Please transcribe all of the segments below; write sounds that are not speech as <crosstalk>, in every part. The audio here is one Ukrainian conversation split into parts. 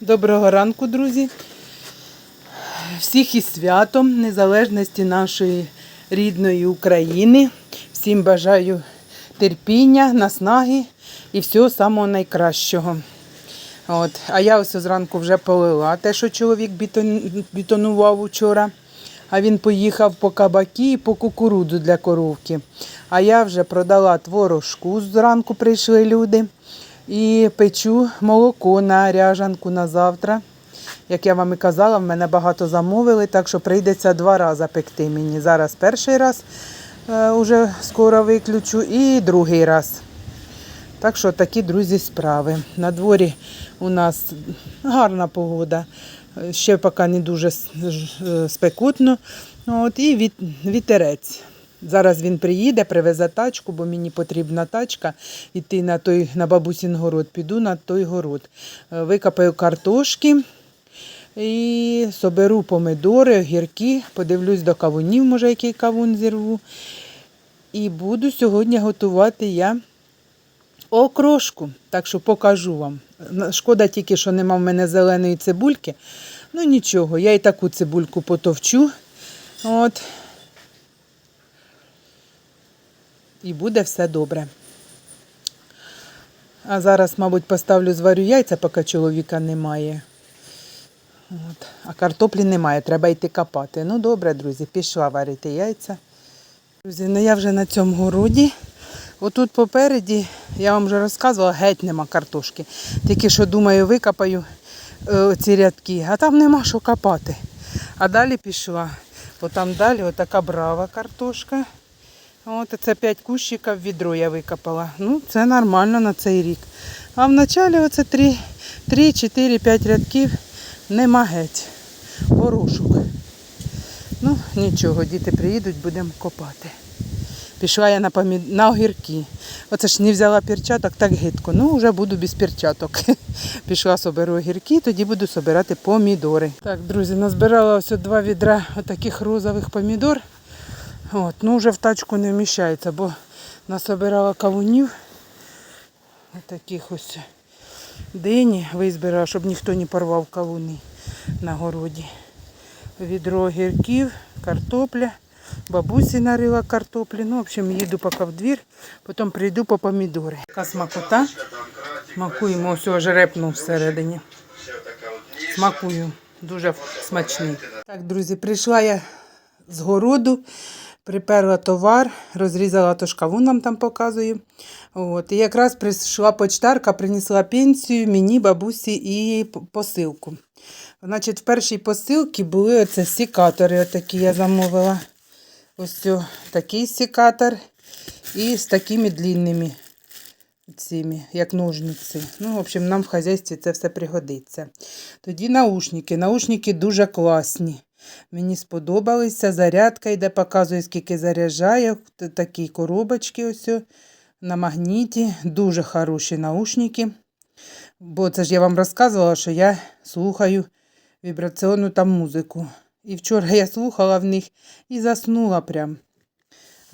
Доброго ранку, друзі. Всіх із святом незалежності нашої рідної України. Всім бажаю терпіння, наснаги і всього самого найкращого. От. А я ось зранку вже полила те, що чоловік бетонував учора. А він поїхав по кабаки і по кукурудзу для коровки. А я вже продала творожку, зранку прийшли люди. І печу молоко на ряжанку на завтра. Як я вам і казала, в мене багато замовили, так що прийдеться два рази пекти мені. Зараз перший раз е, уже скоро виключу і другий раз. Так що такі, друзі, справи. На дворі у нас гарна погода. Ще поки не дуже е, спекотно. От, і вітерець. Зараз він приїде, привезе тачку, бо мені потрібна тачка. Іти на той на бабусін город. Піду на той город. Е, Викопаю картошки і соберу помидори, огірки, подивлюсь до кавунів, може, який кавун зірву. І буду сьогодні готувати я окрошку. Так що покажу вам. Шкода тільки, що нема в мене зеленої цибульки. Ну нічого, я і таку цибульку потовчу. От. І буде все добре. А зараз, мабуть, поставлю зварю яйця, поки чоловіка немає. От. А картоплі немає, треба йти копати. Ну добре, друзі, пішла варити яйця. Друзі, ну я вже на цьому городі. Отут попереді, я вам вже розказувала, геть нема картошки. Тільки що думаю, викопаю е, ці рядки, а там нема що копати. А далі пішла. Отам далі отака брава картошка. От це 5 кущиків відро я викопала. Ну, це нормально на цей рік. А в началі оце 3, 3 4, 5 рядків нема геть. Горошок. Ну, нічого, діти приїдуть, будемо копати. Пішла я на, помі... на огірки. Оце ж не взяла перчаток, так гидко. Ну, вже буду без перчаток. <laughs> Пішла соберу огірки, тоді буду собирати помідори. Так, друзі, назбирала ось два відра таких розових помідор. От, ну вже в тачку не вміщається, бо насобирала кавунів. Ось таких ось дині визбирала, щоб ніхто не порвав кавуни на городі. Відро огірків, картопля. Бабусі нарила картоплі. Ну, в общем, їду поки в двір, потім прийду по помідори. Така смакота. Смакуємо, ось аж репнув всередині. Смакую. Дуже смачний. Так, друзі, прийшла я з городу, приперла товар, розрізала то шкаву нам там показую. От. І якраз прийшла почтарка, принесла пенсію мені, бабусі і посилку. Значить, в першій посилці були оце сікатори, отакі я замовила. Ось такий секатор і з такими длинними цими, як ножниці. Ну, в общем, нам в хазяйстві це все пригодиться. Тоді наушники. Наушники дуже класні. Мені сподобалися. Зарядка йде, показує, скільки заряджає. Такі коробочки ось на магніті. Дуже хороші наушники. Бо це ж я вам розказувала, що я слухаю вібраційну там музику. І вчора я слухала в них і заснула прям.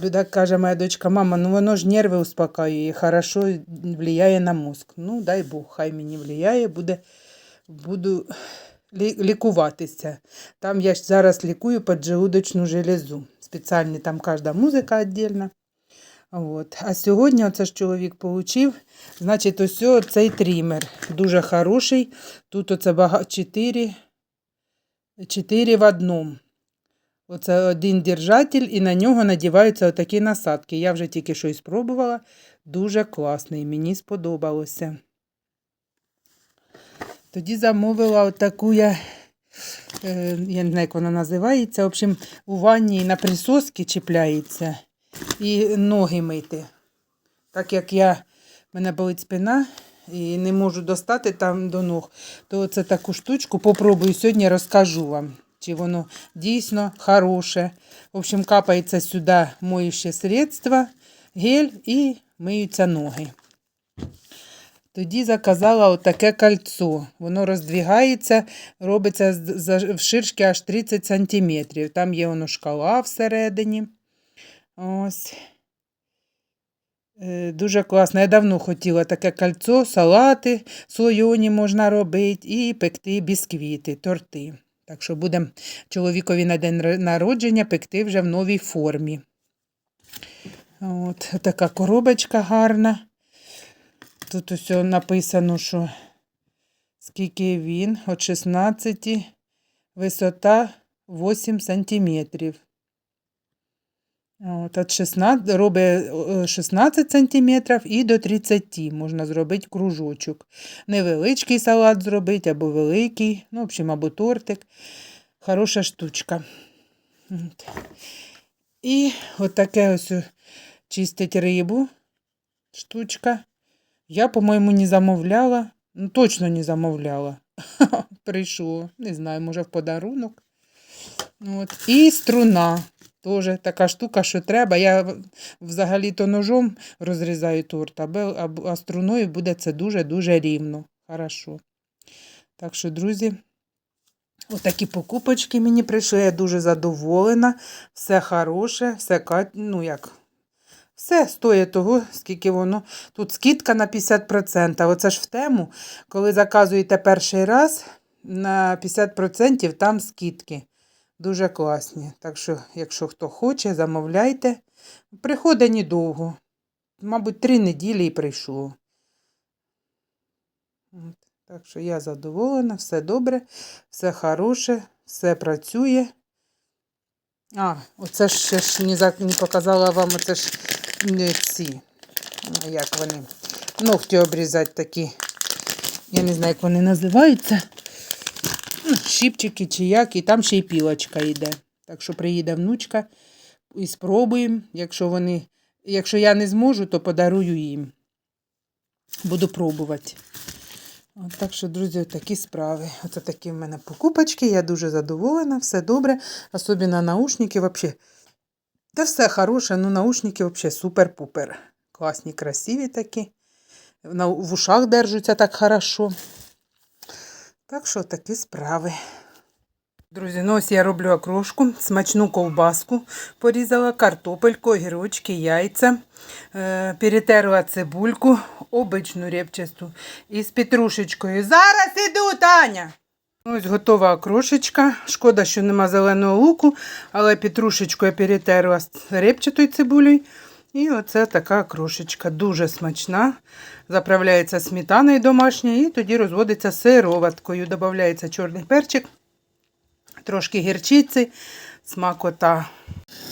Люда каже, моя дочка, мама, ну воно ж нерви успокаює, і хорошо впливає на мозк. Ну, дай Бог, хай мені впливає, буде, буду лікуватися. Там я ж зараз лікую поджелудочну железу. Спеціальні там кожна музика віддільна. От. А сьогодні оце ж чоловік получив, значить, ось цей трімер. Дуже хороший. Тут оце бага... 4, 4 в одному. Оце один держатель, і на нього надіваються отакі насадки. Я вже тільки що і спробувала. Дуже класний, мені сподобалося. Тоді замовила отаку я, е, я не знаю, як вона називається. В общем, у ванні на присоски чіпляється і ноги мити. Так як я, в мене болить спина і не можу достати там до ног, то це таку штучку попробую сьогодні розкажу вам, чи воно дійсно хороше. В общем, капається сюди моюще средство, гель і миються ноги. Тоді заказала отаке кольцо. Воно роздвігається, робиться в ширшки аж 30 сантиметрів. Там є воно шкала всередині. Ось. Е, Дуже класно. Я давно хотіла таке кольцо, салати слойоні можна робити і пекти бісквіти, торти. Так що будемо чоловікові на день народження пекти вже в новій формі. От така коробочка гарна. Тут усе написано, що скільки він, от 16, висота 8 сантиметрів. От, от 16, робить е, 16 сантиметрів і до 30 можна зробити кружочок. Невеличкий салат зробити або великий, ну, в общем, або тортик. Хороша штучка. От. І от таке ось чистить рибу штучка. Я, по-моєму, не замовляла. Ну, точно не замовляла. <laughs> Прийшло. Не знаю, може в подарунок. От. І струна. Теж така штука, що треба. Я взагалі-то ножом розрізаю торт, а, струною буде це дуже-дуже рівно. Хорошо. Так що, друзі, отакі покупочки мені прийшли. Я дуже задоволена. Все хороше, все ну як. Все стоїть того, скільки воно. Тут скидка на 50%. Оце ж в тему, коли заказуєте перший раз, на 50% там скидки. Дуже класні. Так що, якщо хто хоче, замовляйте. Приходить недовго. Мабуть, три неділі і прийшло. Так що я задоволена, все добре, все хороше, все працює. А, оце ж ще ж не, показала вам, оце ж ці. ну, Як вони? Ногті обрізати такі. Я не знаю, як вони називаються. Ну, щипчики чи як, і там ще й пілочка йде. Так що приїде внучка і спробуємо. Якщо вони, якщо я не зможу, то подарую їм. Буду пробувати. От, так що, друзі, такі справи. Оце такі в мене покупочки. Я дуже задоволена, все добре. Особливо наушники взагалі. Та все хороше, ну наушники взагалі супер-пупер. Класні, красиві такі. В ушах держаться так хорошо. Так що такі справи. Друзі, ну ось я роблю окрошку, смачну ковбаску, порізала картопельку, огірочки, яйця, е, перетерла цибульку, обичну репчасту із петрушечкою. Зараз іду, Таня! Ось готова окрошечка. Шкода, що нема зеленого луку, але петрушечку я перетерла з репчатою цибулею. І оце така окрошечка. Дуже смачна. Заправляється сметаною домашньою і тоді розводиться сироваткою. Додається чорний перчик, трошки гірчиці, смакота.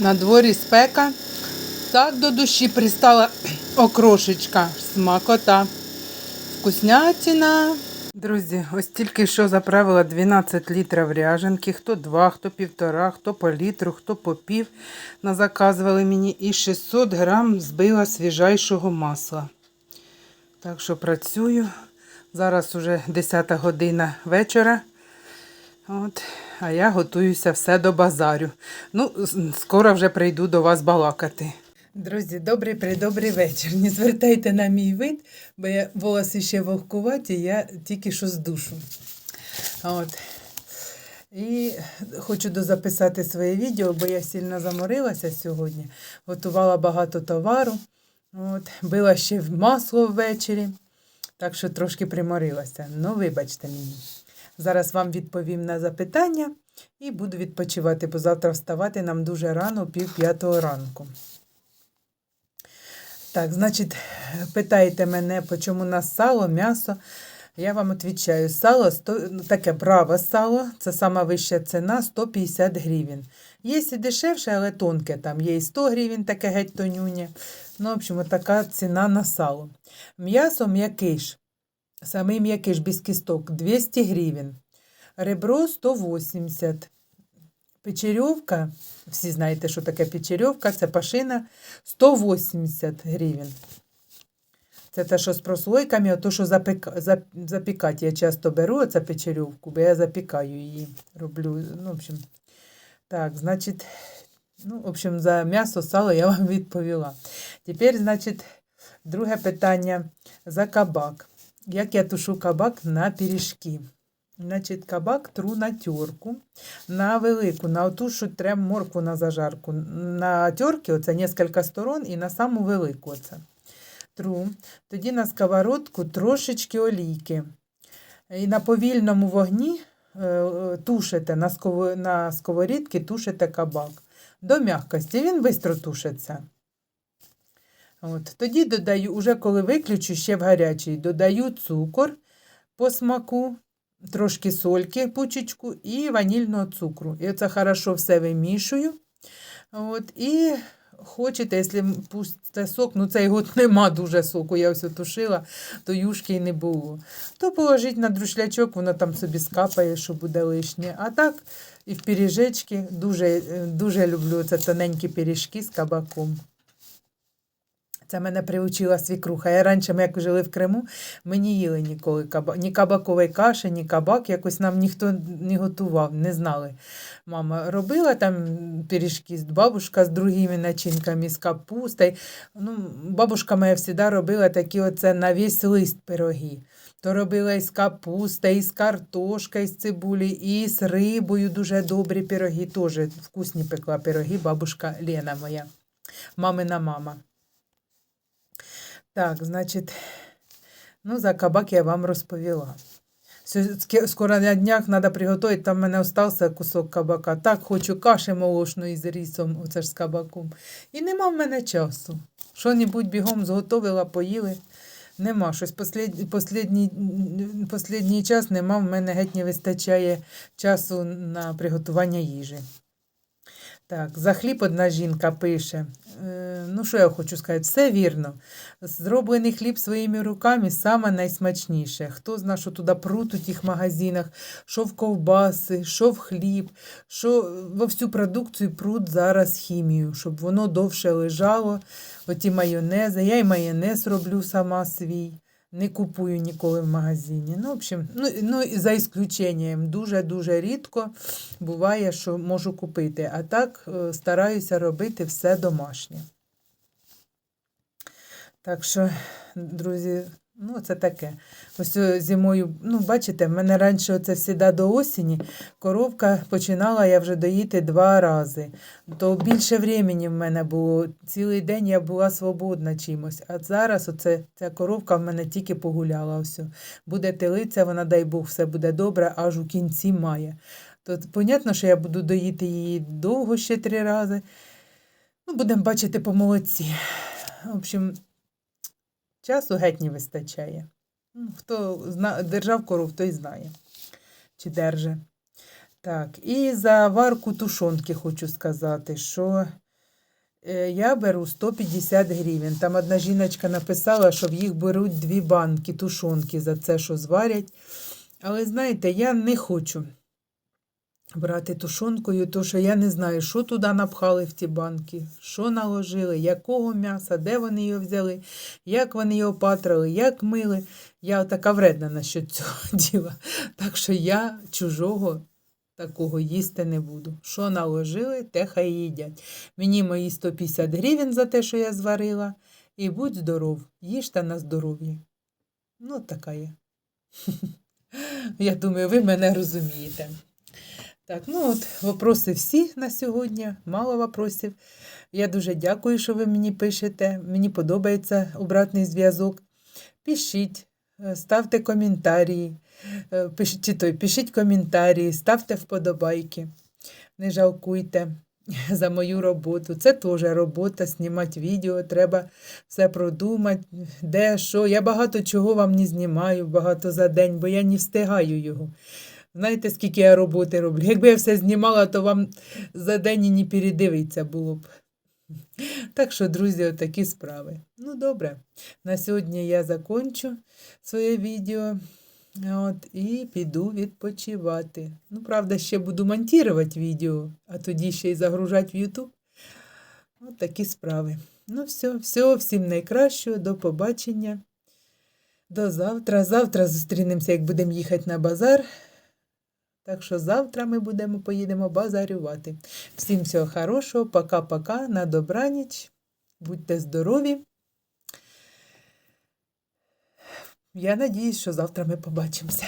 На дворі спека. Так до душі пристала окрошечка. Смакота. Вкуснятина. Друзі, ось тільки що заправила 12 літрів ряженки. Хто два, хто півтора, хто по літру, хто по пів. Назаказували мені і 600 грам збила свіжайшого масла. Так що працюю. Зараз уже 10 година вечора. От, а я готуюся все до базарю. Ну, скоро вже прийду до вас балакати. Друзі, добрий придобрий вечір. Не звертайте на мій вид, бо я волоси ще вогкуваті, я тільки що з душу. От. І хочу дозаписати своє відео, бо я сильно заморилася сьогодні. Готувала багато товару. От. Била ще в масло ввечері, так що трошки приморилася. Ну, вибачте мені. Зараз вам відповім на запитання і буду відпочивати, бо завтра вставати нам дуже рано, пів п'ятого ранку. Так, значить, питаєте мене, чому у нас сало, м'ясо. Я вам відповідаю, сало, 100, ну, таке браве сало, це сама вища ціна 150 гривень. Є і дешевше, але тонке там. Є і 100 гривень, таке геть тонюнє. Ну, в общем, така ціна на сало. М'ясо м'якиш, самий м'якиш без кісток 200 гривень. Ребро 180. Печерьовка, всі знаєте, що таке печерьовка, це пашина 180 гривень. Це те, що з прослойками, а то, що запека, запікати я часто беру, це печерьовку, бо я запікаю її, роблю. Ну, в общем, так, значить, ну, в общем, за м'ясо, сало я вам <laughs> відповіла. Тепер, значить, друге питання за кабак. Як я тушу кабак на пиріжки? Значить, кабак тру на терку, на велику, на оту, що треба моркву на зажарку. На терки оце кілька сторон і на саму велику оце. тру, тоді на сковородку трошечки олійки. І на повільному вогні е, е, тушите на, на сковорідці тушите кабак. До м'якості він швидко тушиться. От. Тоді додаю, уже коли виключу ще в гарячий, додаю цукор по смаку, трошки сольки, пучечку і ванільного цукру. І оце хорошо все вимішую. От, і хочете, якщо пусте сок, ну цей год <laughs> нема дуже соку, я все тушила, то юшки й не було. То положіть на друшлячок, воно там собі скапає, що буде лишнє. А так і в пиріжечки дуже, е, дуже люблю це тоненькі пиріжки з кабаком. Це мене приучила свікруха. Я раніше, як жили в Криму, ми не їли ніколи каба... ні кабакової каші, ні кабак. Якось нам ніхто не готував, не знали. Мама робила там пиріжки, бабушка з другими начинками, з капустою. Ну, бабушка моя завжди робила такі оце на весь лист пироги. То робила із капусти, і з картошкою, з цибулі, і з рибою дуже добрі пироги. Теж вкусні пекла пироги, бабушка Лена моя, мамина мама. Так, значить, ну, за кабак я вам розповіла. Скоро на днях треба приготувати, там в мене остався кусок кабака. Так, хочу каші молочної з рисом, оце ж з кабаком. І нема в мене часу. Що-небудь бігом зготовила, поїли. Нема. Щось послід... послідній... послідній час нема, в мене геть не вистачає часу на приготування їжі. Так, за хліб одна жінка пише. Е, ну, що я хочу сказати, все вірно. Зроблений хліб своїми руками саме найсмачніше. Хто зна, що туди пруть у тих магазинах, що в ковбаси, що в хліб, що во всю продукцію пруть зараз хімію, щоб воно довше лежало. Оті майонези. Я і майонез роблю сама свій. Не купую ніколи в магазині. Ну, в общем, ну, ну за ісключенням, дуже-дуже рідко буває, що можу купити. А так е, стараюся робити все домашнє. Так що, друзі, ну це таке. Ось е, зимою, ну, бачите, в мене раніше оце завжди до осені коровка починала я вже доїти два рази. То більше времени в мене було. Цілий день я була свободна чимось. А зараз оце, ця коровка в мене тільки погуляла. Все. Буде телиця, вона, дай Бог, все буде добре, аж у кінці має. То понятно, що я буду доїти її довго ще три рази. Ну, будемо бачити по молодці. В общем, часу геть не вистачає. Ну, Хто зна... держав коров, той знає, чи держи. Так, і за варку тушонки хочу сказати, що е, я беру 150 гривень. Там одна жіночка написала, що в їх беруть дві банки тушонки за це, що зварять. Але знаєте, я не хочу брати тушонкою, тому що я не знаю, що туди напхали в ті банки, що наложили, якого м'яса, де вони його взяли, як вони його патрали, як мили. Я така вредна насчет <laughs> цього діла. Так що я чужого такого їсти не буду. Що наложили, те хай їдять. Мені мої 150 гривень за те, що я зварила. І будь здоров, їжте на здоров'я. Ну, така я. <laughs> Я думаю, ви мене розумієте. Так, ну от вопроси всі на сьогодні. Мало вопросів. Я дуже дякую, що ви мені пишете. Мені подобається обратний зв'язок. Пишіть, е, ставте коментарі, е, чи той, пишіть коментарі, ставте вподобайки. Не жалкуйте за мою роботу. Це теж робота, знімати відео, треба все продумати, де, що. Я багато чого вам не знімаю, багато за день, бо я не встигаю його. Знаєте, скільки я роботи роблю? Якби я все знімала, то вам за день і не передивиться було б. Так що, друзі, отакі справи. Ну, добре. На сьогодні я закончу своє відео. От, і піду відпочивати. Ну, правда, ще буду монтувати відео, а тоді ще й загружати в YouTube. От такі справи. Ну, все, все, всім найкращого, до побачення. До завтра. Завтра зустрінемося, як будемо їхати на базар. Так що завтра ми будемо поїдемо базарювати. Всім всього хорошого, пока-пока, на добраніч. Будьте здорові. Я надіюсь, що завтра ми побачимося.